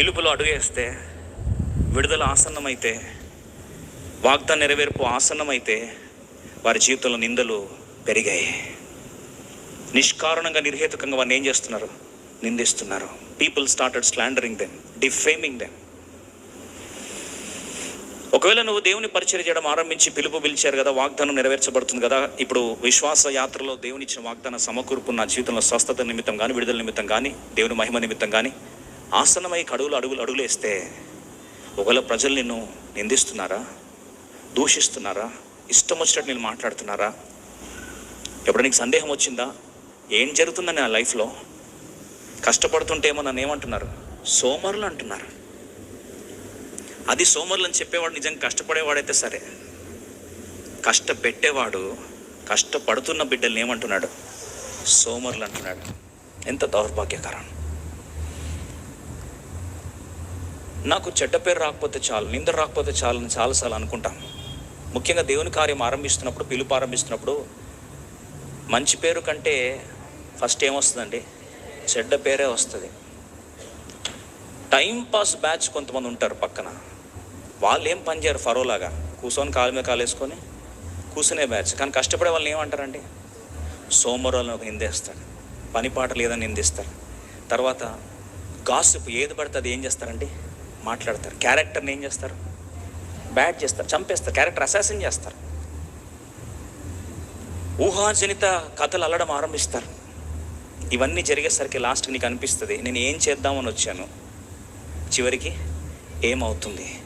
పిలుపులో అడుగేస్తే విడుదల ఆసన్నమైతే వాగ్దా నెరవేర్పు ఆసన్నమైతే వారి జీవితంలో నిందలు పెరిగాయి. నిష్కారణంగా నిర్హేతుకంగా వారిని ఏం చేస్తున్నారు? నిందిస్తున్నారు. People started slandering them defaming them ఒకవేళ నువ్వు దేవుని పరిచయం చేయడం ఆరంభించి పిలుపు పిలిచారు కదా వాగ్దానం నెరవేర్చబడుతుంది కదా ఇప్పుడు విశ్వాస యాత్రలో దేవునిచ్చిన వాగ్దానం వాగ్దాన సమకూర్పు నా జీవితంలో స్వస్థత నిమిత్తం కానీ విడుదల నిమిత్తం కానీ దేవుని మహిమ నిమిత్తం కానీ ఆసనమై కడుగులు అడుగులు అడుగులు వేస్తే ఒకవేళ ప్రజలు నిన్ను నిందిస్తున్నారా? దూషిస్తున్నారా? ఇష్టం వచ్చినట్టు నేను మాట్లాడుతున్నారా? ఎప్పుడు నీకు సందేహం వచ్చిందా? ఏం జరుగుతుందని నా లైఫ్లో? కష్టపడుతుంటేమో నన్ను ఏమంటున్నారు? సోమరులు అంటున్నారు. అది సోమరులు అని చెప్పేవాడు నిజంగా కష్టపడేవాడైతే సరే. కష్టపెట్టేవాడు కష్టపడుతున్న బిడ్డల్ని ఏమంటున్నాడు? సోమరులు అంటున్నాడు. ఎంత దౌర్భాగ్యకరం. నాకు చెడ్డ పేరు రాకపోతే చాలు నింద రాకపోతే చాలు అని చాలాసార్లు అనుకుంటాం. ముఖ్యంగా దేవుని కార్యం ఆరంభిస్తున్నప్పుడు పిలుపు ఆరంభిస్తున్నప్పుడు మంచి పేరు కంటే ఫస్ట్ ఏమొస్తుందండి చెడ్డ పేరే వస్తుంది. టైం పాస్ బ్యాచ్ కొంతమంది ఉంటారు పక్కన. వాళ్ళు ఏం పని చేయరు ఫరోలాగా. కూర్చొని కాలు మీద కాలు వేసుకొని కూర్చునే బ్యాచ్. కానీ కష్టపడే వాళ్ళని ఏమంటారండి? సోమవారం ఒక పని పాట లేదని నిందిస్తారు. తర్వాత గాసిప్ ఏది పడితే అది ఏం చేస్తారండి? మాట్లాడతారు. క్యారెక్టర్ని ఏం చేస్తారు? బ్యాడ్ చేస్తారు. చంపేస్తారు. క్యారెక్టర్ అసాసిన్ చేస్తారు. ఊహాజనిత కథలు అల్లడం ఆరంభిస్తారు. ఇవన్నీ జరిగేసరికి లాస్ట్కి నీకు అనిపిస్తుంది నేను ఏం చేద్దామని వచ్చాను? చివరికి ఏమవుతుంది?